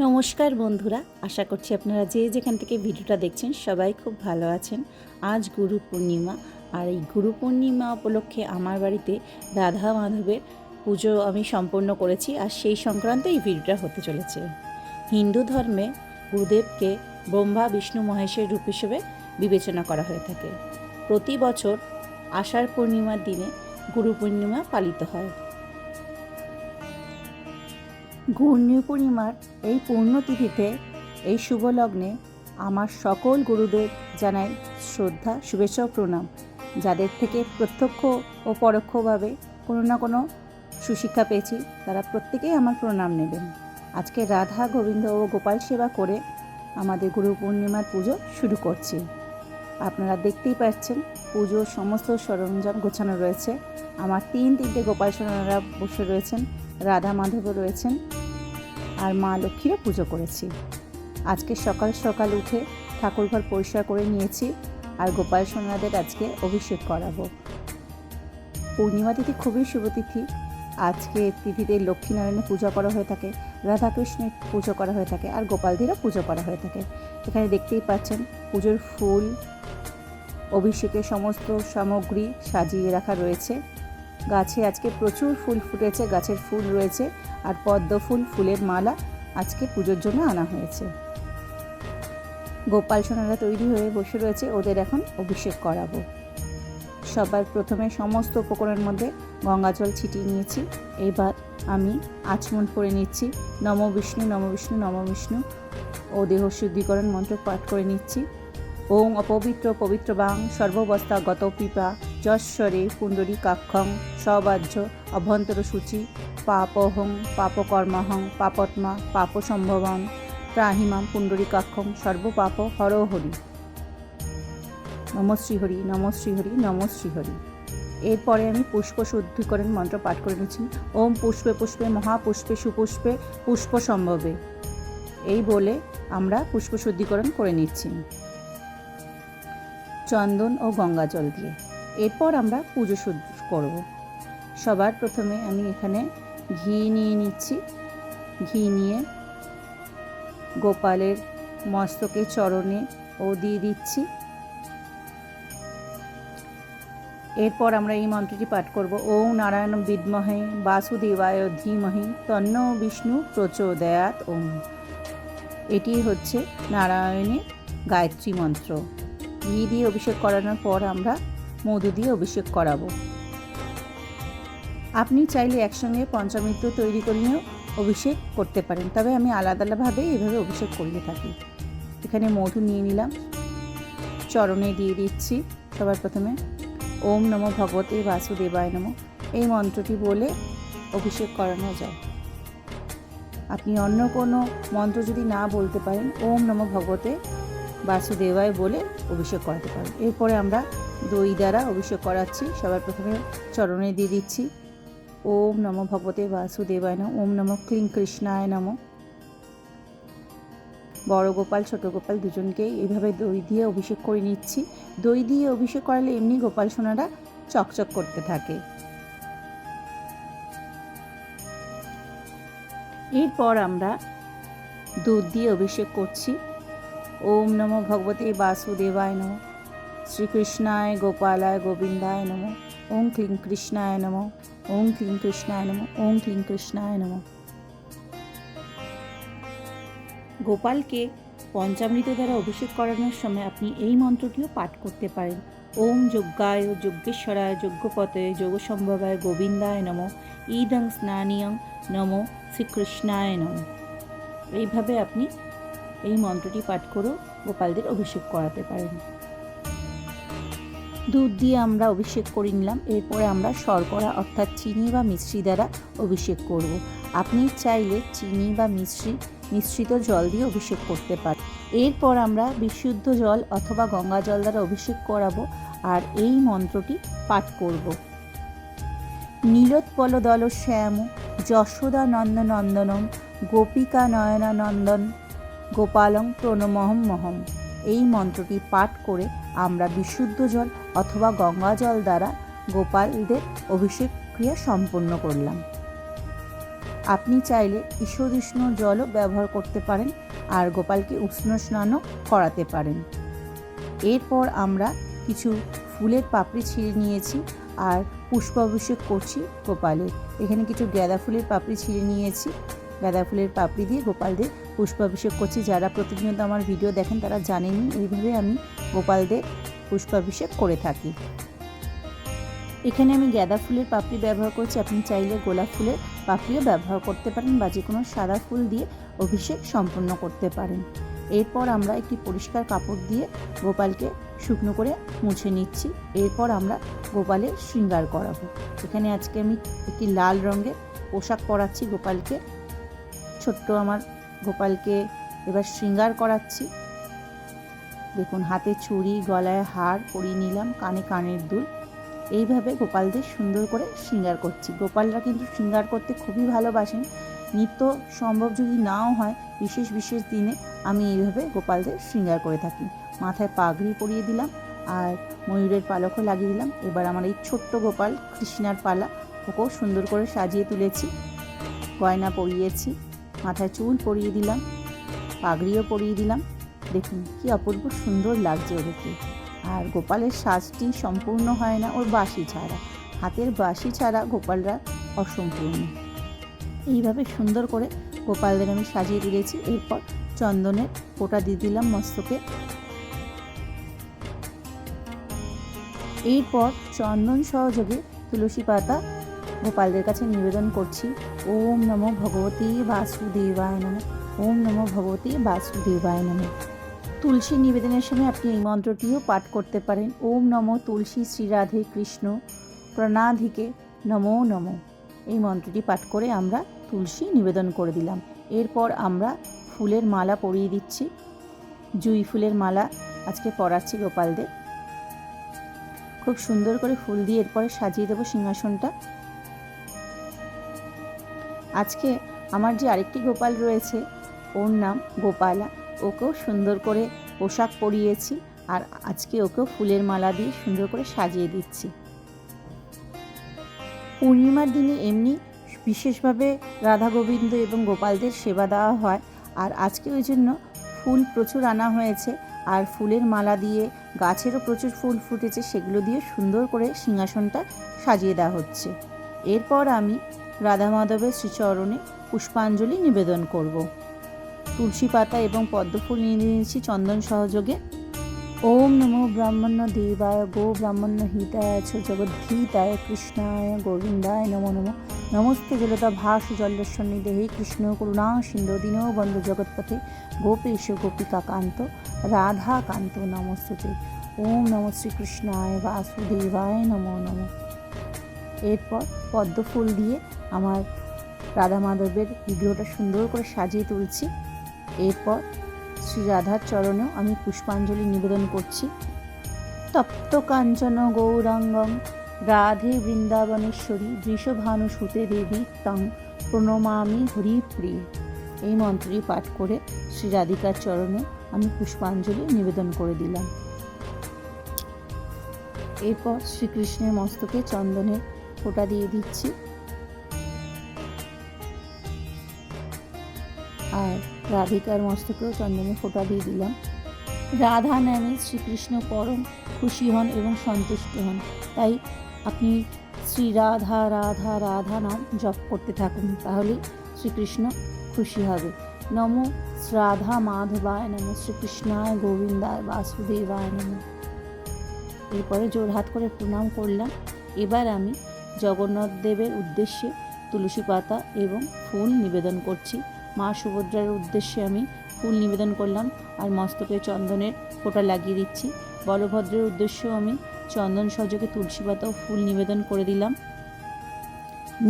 নমস্কার বন্ধুরা, আশা করছি আপনারা যে যেখান থেকে ভিডিওটা দেখছেন সবাই খুব ভালো আছেন। আজ গুরু পূর্ণিমা, আর এই গুরু পূর্ণিমা উপলক্ষে আমার বাড়িতে রাধা মাধবের পুজো আমি সম্পন্ন করেছি, আর সেই সংক্রান্ত এই ভিডিওটা হতে চলেছে। হিন্দু ধর্মে গুরুদেবকে ব্রহ্মা, বিষ্ণু, মহেশের রূপ হিসেবে বিবেচনা করা হয়ে থাকে। প্রতি বছর আষাঢ় পূর্ণিমার দিনে গুরু পূর্ণিমা পালিত হয়। ঘূর্ণি পূর্ণিমার এই পূর্ণতিথিতে এই শুভ লগ্নে আমার সকল গুরুদের জানাই শ্রদ্ধা, শুভেচ্ছা প্রণাম, যাদের থেকে প্রত্যক্ষ ও পরোক্ষভাবে কোনো না কোনো সুশিক্ষা পেয়েছি, তারা প্রত্যেকেই আমার প্রণাম নেবেন। আজকে রাধা, গোবিন্দ ও গোপাল সেবা করে আমাদের গুরু পূর্ণিমার পুজো শুরু করছি। আপনারা দেখতেই পাচ্ছেন, পুজোর সমস্ত সরঞ্জাম গোছানো রয়েছে। আমার তিন তিনটে গোপাল সোনারা বসে রয়েছেন। রাধা মাধবও রয়েছেন আর মা লক্ষ্মীরও পুজো করেছি। আজকে সকাল সকাল উঠে ঠাকুরঘর পরিষ্কার করে নিয়েছি আর গোপাল সোনাদের আজকে অভিষেক করাবো। পূর্ণিমা তিথি খুবই শুভ তিথি। আজকে তিথিতে লক্ষ্মীনারায়ণের পূজা করা হয়ে থাকে, রাধাকৃষ্ণের পুজো করা হয়ে থাকে আর গোপালদেরও পুজো করা হয়ে থাকে। এখানে দেখতেই পাচ্ছেন পুজোর ফুল, অভিষেকের সমস্ত সামগ্রী সাজিয়ে রাখা রয়েছে। গাছে আজকে প্রচুর ফুল ফুটেছে, গাছের ফুল রয়েছে আর পদ্ম ফুল, ফুলের মালা আজকে পুজোর জন্য আনা হয়েছে। গোপাল সোনারা তৈরি হয়ে বসে রয়েছে, ওদের এখন অভিষেক করাবো। সবার প্রথমে সমস্ত উপকরণের মধ্যে গঙ্গা জল ছিটিয়ে নিয়েছি, এবার আমি আচমন করে নিচ্ছি, নম বিষ্ণু নম বিষ্ণু নম বিষ্ণু। ও দেহ শুদ্ধিকরণ মন্ত্র পাঠ করে নিচ্ছি। ওং অপবিত্র, পবিত্র বাং সর্ববস্থা গত পিপা যশ্বরে পুণ্ডরী কাক্ষং, সবাহ্য, অভ্যন্তর সূচি, পাপহং, পাপকর্মাহং, পাপত্মা পাপ সম্ভবং ত্রাহিমাম পুণ্ডরী কাক্ষং, সর্বপাপ হর হরি নম শ্রীহরি নম শ্রীহরি নম শ্রীহরি। এরপরে আমি পুষ্প শুদ্ধিকরণ মন্ত্র পাঠ করে নিচ্ছি। ওম পুষ্পে পুষ্পে, মহাপুষ্পে সুপুষ্পে পুষ্প সম্ভবে এই বলে আমরা পুষ্প শুদ্ধিকরণ করে নিচ্ছি। চন্দন ও গঙ্গা জল দিয়ে। এরপর আমরা পুজো করব। সবার প্রথমে আমি এখানে ঘি নিয়ে নিচ্ছি। ঘি নিয়ে গোপালের মস্তকে চরণে ও দিয়ে দিচ্ছি। এরপর আমরা এই মন্ত্রটি পাঠ করব। ওম নারায়ণ বিদ্মহে বাসুদেবায় ধীমহি তন্ন বিষ্ণু প্রচোদয়াত ওম। এটি হচ্ছে নারায়ণের গায়ত্রী মন্ত্র। ঘি দিয়ে অভিষেক করানোর পর আমরা মধু দিয়ে অভিষেক করাবো। আপনি চাইলে একসঙ্গে পঞ্চামৃত তৈরি করে নিয়েও অভিষেক করতে পারেন, তবে আমি আলাদা আলাদাভাবে এভাবে অভিষেক করিয়ে থাকি। এখানে মধু নিয়ে নিলাম। চরণে দিয়ে দিচ্ছি সবার প্রথমে। ওম নম ভগবতে বাসুদেবায় নম। এই মন্ত্রটি বলে অভিষেক করানো যায়। আপনি অন্য কোনো মন্ত্র যদি না বলতে পারেন, ওম নম ভগবতে বাসুদেবায় বলে অভিষেক করাতে পারেন। এরপরে আমরা দই দ্বারা অভিষেক করাচ্ছি। সবার প্রথমে চরণে দিয়ে দিচ্ছি। ওম নম ভগবতে বাসুদেবায় নম, ওম নম ক্লিং কৃষ্ণায় নম। বড় গোপাল, ছোট গোপাল দুজনকেই এইভাবে দই দিয়ে অভিষেক করে নিচ্ছি। দই দিয়ে অভিষেক করালে এমনি গোপাল সোনারা চকচক করতে থাকে। এরপর আমরা দুধ দিয়ে অভিষেক করছি। ওম নম ভগবতে বাসুদেবায় নম। শ্রীকৃষ্ণায় গোপালায় গোবিন্দায় নম। ওম ক্লিং কৃষ্ণায় নম। ওম ক্লিং কৃষ্ণায় নম। ওম ক্লিং কৃষ্ণায় নম। গোপালকে পঞ্চামৃত দ্বারা অভিষেক করানোর সময় আপনি এই মন্ত্রটিও পাঠ করতে পারেন। ওম যজ্ঞায়, যজ্ঞেশ্বরায় যজ্ঞপতয়ে যোগসম্ভবায় গোবিন্দায় নম। ইদং স্নানিয়ং নম। শ্রীকৃষ্ণায় নম। এইভাবে আপনি এই মন্ত্রটি পাঠ করেও গোপালদের অভিষেক করাতে পারেন। দুধ দিয়ে আমরা অভিষেক করে নিলাম। এরপরে আমরা শর্করা অর্থাৎ চিনি বা মিশ্রি দ্বারা অভিষেক করব। আপনি চাইলে চিনি বা মিশ্রি মিশ্রিত জল দিয়ে অভিষেক করতে পারেন। এরপর আমরা বিশুদ্ধ জল অথবা গঙ্গা জল দ্বারা অভিষেক করাবো আর এই মন্ত্রটি পাঠ করব। নীলোৎপল দল শ্যাম, যশোদা নন্দ নন্দনম গোপিকা নয়না নন্দন গোপালং প্রণমহম মহম। এই মন্ত্রটি পাঠ করে আমরা বিশুদ্ধ জল অথবা গঙ্গা জল দ্বারা গোপালদের অভিষেক ক্রিয়া সম্পন্ন করলাম। আপনি চাইলে ঈশ্বর উষ্ণ জলও ব্যবহার করতে পারেন আর গোপালকে উষ্ণ স্নানও করাতে পারেন। এরপর আমরা কিছু ফুলের পাপড়ি ছিঁড়ে নিয়েছি আর পুষ্পাভিষেক করছি গোপালের। এখানে কিছু গাঁদা ফুলের পাপড়ি ছিঁড়ে নিয়েছি। গাঁদা ফুলের পাপড়ি দিয়ে গোপালদের পুষ্পাভিষেক করছি। যারা প্রতিনিয়ত আমার ভিডিও দেখেন তারা জানেনই। এইভাবে আমি গোপালদের পুষ্পাভিষেক করে থাকি। এখানে আমি গাঁদা ফুলের পাপড়ি ব্যবহার করছি। আপনি চাইলে গোলাপ ফুলের পাপড়িও ব্যবহার করতে পারেন বা যে কোনো সাদা ফুল দিয়ে অভিষেক সম্পন্ন করতে পারেন। এরপর আমরা একটি পরিষ্কার কাপড় দিয়ে গোপালকে শুকনো করে মুছে নিচ্ছি। এরপর আমরা গোপালের শৃঙ্গার করাবো। এখানে আজকে আমি একটি লাল রঙের পোশাক পরাচ্ছি গোপালকে। ছোট্ট আমার গোপালকে এবার শৃঙ্গার করাচ্ছি। দেখুন, হাতে চুড়ি গলায় হার পরিয়ে নিলাম, কানে কানের দুল। এইভাবে গোপালদের সুন্দর করে শৃঙ্গার করছি। গোপালরা কিন্তু শৃঙ্গার করতে খুবই ভালোবাসেন। নিত্য সম্ভব যদি নাও হয়, বিশেষ বিশেষ দিনে আমি এইভাবে গোপালদের শৃঙ্গার করে থাকি। মাথায় পাগড়ি পরিয়ে দিলাম আর ময়ূরের পালকও লাগিয়ে দিলাম। এবার আমার এই ছোট্ট গোপাল কৃষ্ণার পালা, ওকেও সুন্দর করে সাজিয়ে তুলেছি। গয়না পরিয়েছি, মাথায় চুল পরিয়ে দিলাম, পাগড়িও পরিয়ে দিলাম। দেখুন, কি অপূর্ব সুন্দর লাগছে ওদেরকে। আর গোপালের সাজটি সম্পূর্ণ হয় না ওর বাঁশি ছাড়া। হাতের বাঁশি ছাড়া গোপালরা অসম্পূর্ণ। এইভাবে সুন্দর করে গোপালদের আমি সাজিয়ে দিয়েছি এরপর চন্দনের ফোঁটা দিয়ে দিলাম মস্তকে। এরপর চন্দন সহযোগে তুলসী পাতা গোপালদের কাছে নিবেদন করছি। ওম নমো ভগবতী বাসুদেবায় নম। ওম নমো ভগবতী বাসুদেবায় নম। তুলসী নিবেদনের সময় আপনি এই মন্ত্রটিও পাঠ করতে পারেন। ওম নমো তুলসী শ্রীরাধে কৃষ্ণ, প্রণাধিকে নমো নমো। এই মন্ত্রটি পাঠ করে আমরা তুলসী নিবেদন করে দিলাম। এরপর আমরা ফুলের মালা পরিয়ে দিচ্ছি। জুই ফুলের মালা আজকে পরাচ্ছি গোপালদের। খুব সুন্দর করে ফুল দিয়ে এরপরে সাজিয়ে দেবো সিংহাসনটা। আজকে আমার যে আরেকটি গোপাল রয়েছে, ওর নাম গোপালা। ওকেও সুন্দর করে পোশাক পরিয়েছি আর আজকে ওকেও ফুলের মালা দিয়ে সুন্দর করে সাজিয়ে দিচ্ছি। পূর্ণিমার দিনে এমনি বিশেষভাবে রাধা গোবিন্দ এবং গোপালদের সেবা দেওয়া হয় আর আজকে ওই জন্য ফুল প্রচুর আনা হয়েছে আর ফুলের মালা দিয়ে গাছেরও প্রচুর ফুল ফুটেছে সেগুলো দিয়ে সুন্দর করে সিংহাসনটা সাজিয়ে দেওয়া হচ্ছে। এরপর আমি রাধা মাধবের শ্রীচরণে পুষ্পাঞ্জলি নিবেদন করব। তুলসী পাতা এবং পদ্মফুল নিয়ে নিয়েছি চন্দন সহযোগে। ওম নমো ব্রাহ্মণ্য দেবায়, গো ব্রাহ্মণ্য হিতায়, ছ জগদ্ধিতায়, কৃষ্ণায়, গোবিন্দায় নমো নমো। নমস্তে জলতা ভাস জল্লেশ্বর দেহে, কৃষ্ণ করুণা সিন্ধু দীন বন্ধু জগৎপথে। গোপেশ গোপিকা কান্ত রাধা কান্ত নমস্তুতে। ওম নম শ্রীকৃষ্ণায় বাসুদেবায় নমো নমো। এরপর পদ্মফুল দিয়ে আমার রাধা মাধবের ভিডিওটা সুন্দর করে সাজিয়ে তুলছি। এরপর শ্রী রাধার চরণেও আমি পুষ্পাঞ্জলি নিবেদন করছি। তপ্ত কাঞ্চন গৌরাঙ্গম, রাধে বৃন্দাবনেশ্বরী বৃষভানু সুতে দেবী তং প্রণমামি হরিপ্রিয়। এই মন্ত্রটি পাঠ করে শ্রী রাধিকার চরণে আমি পুষ্পাঞ্জলি নিবেদন করে দিলাম। এরপর শ্রীকৃষ্ণের মস্তকে চন্দনের ফোঁটা দিয়ে দিচ্ছি। আর রাধিকার মস্তকেও চন্দনের ফোঁটা দিয়ে দিলাম। রাধা নামে শ্রীকৃষ্ণ পরম খুশি হন এবং সন্তুষ্ট হন। তাই আপনি শ্রী রাধা রাধা রাধা নাম জপ করতে থাকুন তাহলে শ্রীকৃষ্ণ খুশি হবে। নম রাধা মাধবায় নম, শ্রীকৃষ্ণায় গোবিন্দায় বাসুদেবায় নম। এরপরে জোরহাত করে প্রণাম করলাম। এবার আমি জগন্নাথ দেবের উদ্দেশ্যে তুলসী পাতা এবং ফুল নিবেদন করছি। মা সুভদ্রার উদ্দেশ্যে আমি ফুল নিবেদন করলাম আর মস্তকে চন্দনের ফোঁটা লাগিয়ে দিচ্ছি। বলভদ্রের উদ্দেশ্যেও আমি চন্দন সহযোগে তুলসী পাতা ও ফুল নিবেদন করে দিলাম।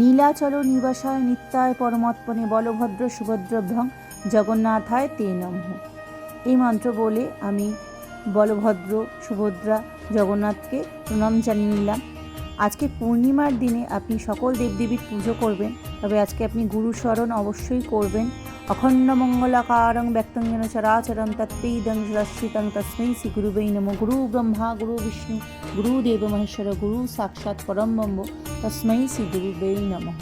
নীলাচল নিবাসায় নিত্যায় পরমাত্মনে বলভদ্র সুভদ্রভ্রং জগন্নাথায় তে নমঃ। এই মন্ত্র বলে আমি বলভদ্র সুভদ্রা জগন্নাথকে প্রণাম জানিয়ে নিলাম। আজকে পূর্ণিমার দিনে আপনি সকল দেবদেবীর পুজো করবেন, তবে আজকে আপনি গুরু স্মরণ অবশ্যই করবেন। অখণ্ড মঙ্গলাকারং ব্যক্তং যেন চরাচরং তত্ত্বেদং রশ্মিতং তস্मै শ্রী গুরুবৈ নম গুরু ব্রহ্মা গুরু বিষ্ণু গুরু দেব মহেশ্বর গুরু সাক্ষাৎ পরম ব্রহ্ম তস্मै শ্রী গুরুবেই নমঃ।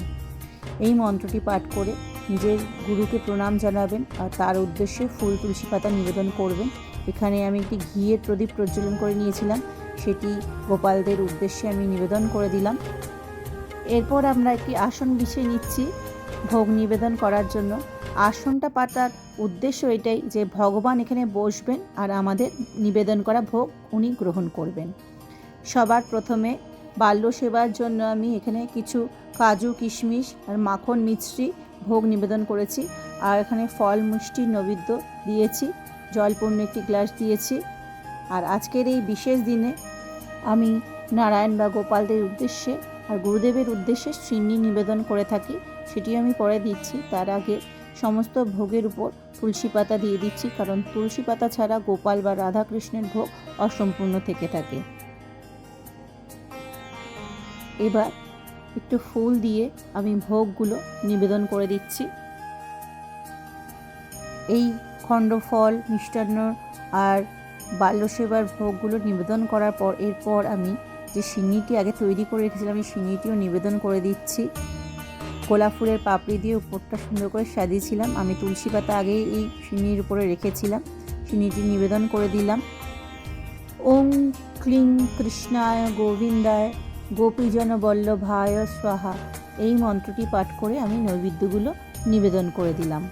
এই মন্ত্রটি পাঠ করে নিজের গুরুকে প্রণাম জানাবেন আর তার উদ্দেশ্যে ফুল, তুলসী পাতা নিবেদন করবেন। এখানে আমি একটি ঘিয়ের প্রদীপ প্রজ্বলন করে নিয়েছিলাম। সেটি গোপালদের উদ্দেশ্যে আমি নিবেদন করে দিলাম। এরপর আমরা একটি আসন বিছিয়ে নিচ্ছি, ভোগ নিবেদন করার জন্য। আসনটা পাতার উদ্দেশ্য এটাই যে ভগবান এখানে বসবেন আর আমাদের নিবেদন করা ভোগ উনি গ্রহণ করবেন। সবার প্রথমে বাল্য সেবার জন্য আমি এখানে কিছু কাজু, কিশমিশ আর মাখন মিশ্রি ভোগ নিবেদন করেছি। আর এখানে ফল, মিষ্টি, নৈবেদ্য দিয়েছি। জলপূর্ণ একটি গ্লাস দিয়েছি। আর আজকের এই বিশেষ দিনে আমি নারায়ণ বা গোপালদের উদ্দেশ্যে আর গুরুদেবের উদ্দেশ্যে সিন্নি নিবেদন করে থাকি সেটি আমি পরে দিচ্ছি। তার আগে সমস্ত ভোগের উপর তুলসী পাতা দিয়ে দিচ্ছি, কারণ তুলসী পাতা ছাড়া গোপাল বা রাধাকৃষ্ণের ভোগ অসম্পূর্ণ থেকে থাকে। এবার একটু ফুল দিয়ে আমি ভোগগুলো নিবেদন করে দিচ্ছি। এই খণ্ড ফল মিষ্টান্ন আর বাল্যসেবার ভোগগুলো নিবেদন করার পর, এরপর আমি যে সিন্নিটি আগে তৈরি করে রেখেছিলাম আমি সিন্নিটিও নিবেদন করে দিচ্ছি। গোলাপ ফুলের পাপড়ি দিয়ে উপরটা সুন্দর করে সাজিয়েছিলাম। আমি তুলসী পাতা আগেই এই সিন্নির উপরে রেখেছিলাম। সিন্নিটি নিবেদন করে দিলাম। ওম ক্লিং কৃষ্ণায় গোবিন্দায় গোপীজন বল্লভায় স্বাহা। এই মন্ত্রটি পাঠ করে আমি নৈবেদ্যগুলো নিবেদন করে দিলাম।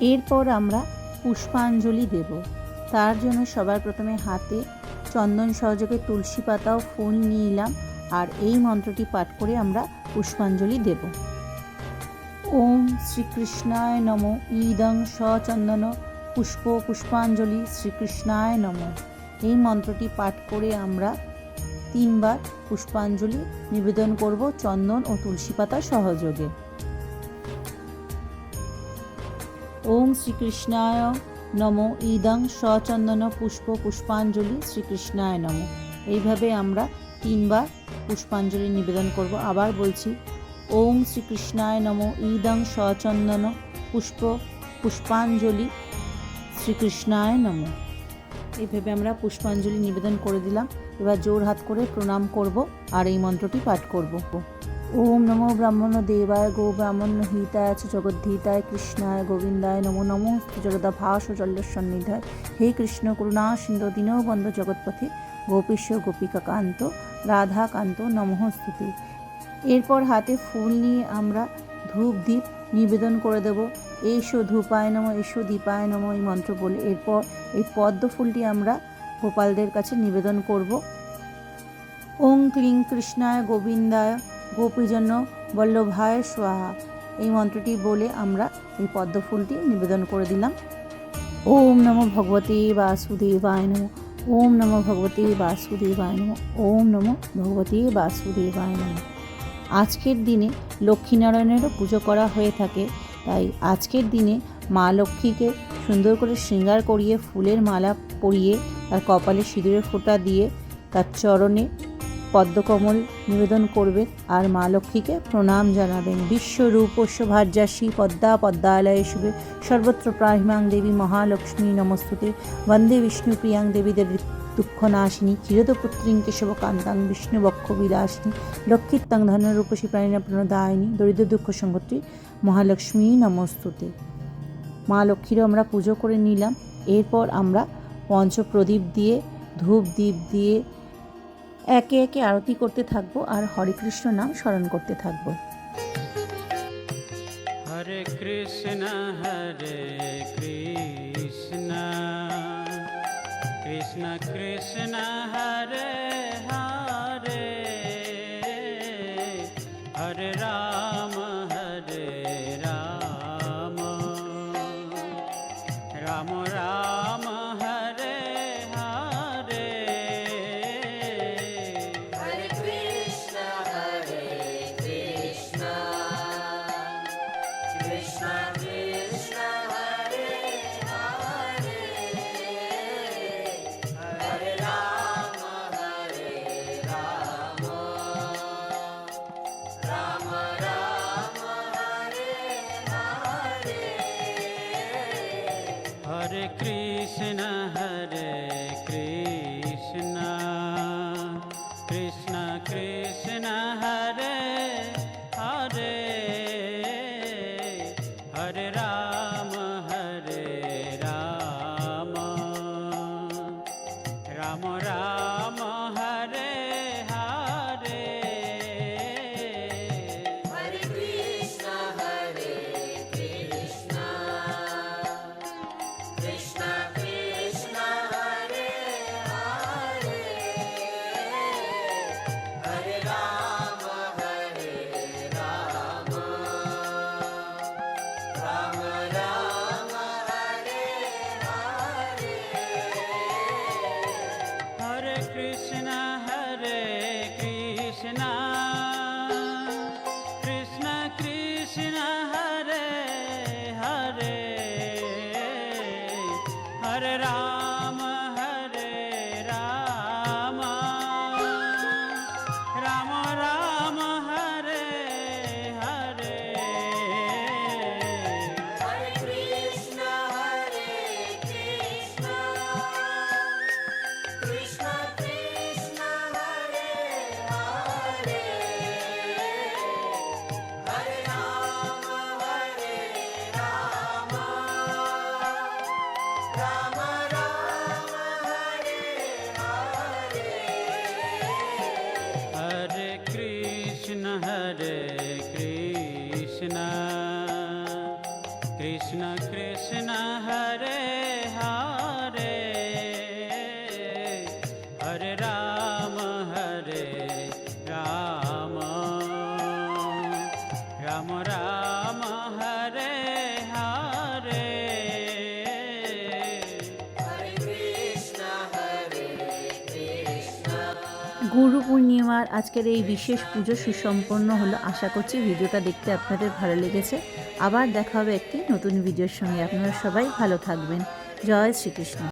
এরপর আমরা পুষ্পাঞ্জলি দেব। তার জন্য সবার প্রথমে হাতে চন্দন সহযোগে তুলসী পাতা ও ফুল নিয়ে নিলাম আর এই মন্ত্রটি পাঠ করে আমরা পুষ্পাঞ্জলি দেব। ওম শ্রীকৃষ্ণায় নম। ইদং সচন্দন পুষ্প পুষ্পাঞ্জলি শ্রীকৃষ্ণায় নম। এই মন্ত্রটি পাঠ করে আমরা তিনবার পুষ্পাঞ্জলি নিবেদন করব চন্দন ও তুলসী পাতা সহযোগে। ওম শ্রীকৃষ্ণায় নম ইদং সচন্দন পুষ্প পুষ্পাঞ্জলি শ্রীকৃষ্ণায় নম। এইভাবে আমরা তিনবার পুষ্পাঞ্জলি নিবেদন করব। আবার বলছি, ওম শ্রীকৃষ্ণায় নম ইদং সচন্দন পুষ্প পুষ্পাঞ্জলি শ্রীকৃষ্ণায় নম। এইভাবে আমরা পুষ্পাঞ্জলি নিবেদন করে দিলাম। এবার জোর হাত করে প্রণাম করব আর এই মন্ত্রটি পাঠ করব। ওম নমো ব্রাহ্মণ দেবায় গো ব্রাহ্মণ হিতায় চ জগদ্ধিতায়, কৃষ্ণায়, গোবিন্দায়, নমো নমো জগদা ভাস ও জল্যসন্নিধায় হে কৃষ্ণ, করুণা, সিন্ধ সিন্ধু দীনবন্ধ জগৎপথে গোপীশ গোপিকা কান্ত রাধাকান্ত, নমঃ স্তুতি। এরপর হাতে ফুল নিয়ে আমরা ধূপ দ্বীপ নিবেদন করে দেব। এসো ধূপায় নম, এসো দীপায় নম এই মন্ত্র বলে। এরপর এই পদ্ম ফুলটি আমরা গোপালদের কাছে নিবেদন করব। ওং ক্লিং কৃষ্ণায়, গোবিন্দায় গোপীজন্য বল্লভায় স্বাহা এই মন্ত্রটি বলে আমরা এই পদ্ম ফুলটি নিবেদন করে দিলাম। ওম নমো ভগবতী বাসুদেবায় নম। ওম নমো ভগবতী বাসুদেবায় নম। ওম নমো ভগবতী বাসুদেবায় নম। আজকের দিনে লক্ষ্মীনারায়ণেরও পুজো করা হয়ে থাকে, তাই আজকের দিনে মা লক্ষ্মীকে সুন্দর করে শৃঙ্গার করিয়ে ফুলের মালা পরিয়ে তার কপালে সিঁদুরের ফোঁটা দিয়ে তার চরণে পদ্মকমল নিবেদন করবেন আর মা লক্ষ্মীকে প্রণাম জানাবেন। বিশ্বরূপস্য ভার্যাসী পদ্মা পদ্মালয়ে শুভে। সর্বত্র প্রাহিমাং দেবী মহালক্ষ্মী নমস্তুতে। বন্দে বিষ্ণু প্রিয়াং দেবীদের দুঃখ দুঃখনাশিনী। ক্ষীরদপুত্রীং কেশবকান্তাং বিষ্ণুবক্ষ বিলাসিনী। লক্ষ্মীত্তাং ধনরূপসী প্রাণীনা প্রণদায়িনী। দরিদ্র দুঃখ সংগত্রী মহালক্ষ্মী নমস্তুতে। মা লক্ষ্মীরও আমরা পুজো করে নিলাম। এরপর আমরা পঞ্চপ্রদীপ দিয়ে ধূপ দ্বীপ দিয়ে একে একে আরতি করতে থাকব আর হরে কৃষ্ণ নাম স্মরণ করতে থাকব। হরে কৃষ্ণ হরে কৃষ্ণ। কৃষ্ণ কৃষ্ণ, হরে পূর্ণিমার আজকের এই বিশেষ পুজো সুসম্পন্ন হলো। আশা করছি ভিডিওটা দেখতে আপনাদের ভালো লেগেছে। আবার দেখা হবে একটি নতুন ভিডিওর সঙ্গে। আপনারা সবাই ভালো থাকবেন। জয় শ্রীকৃষ্ণ।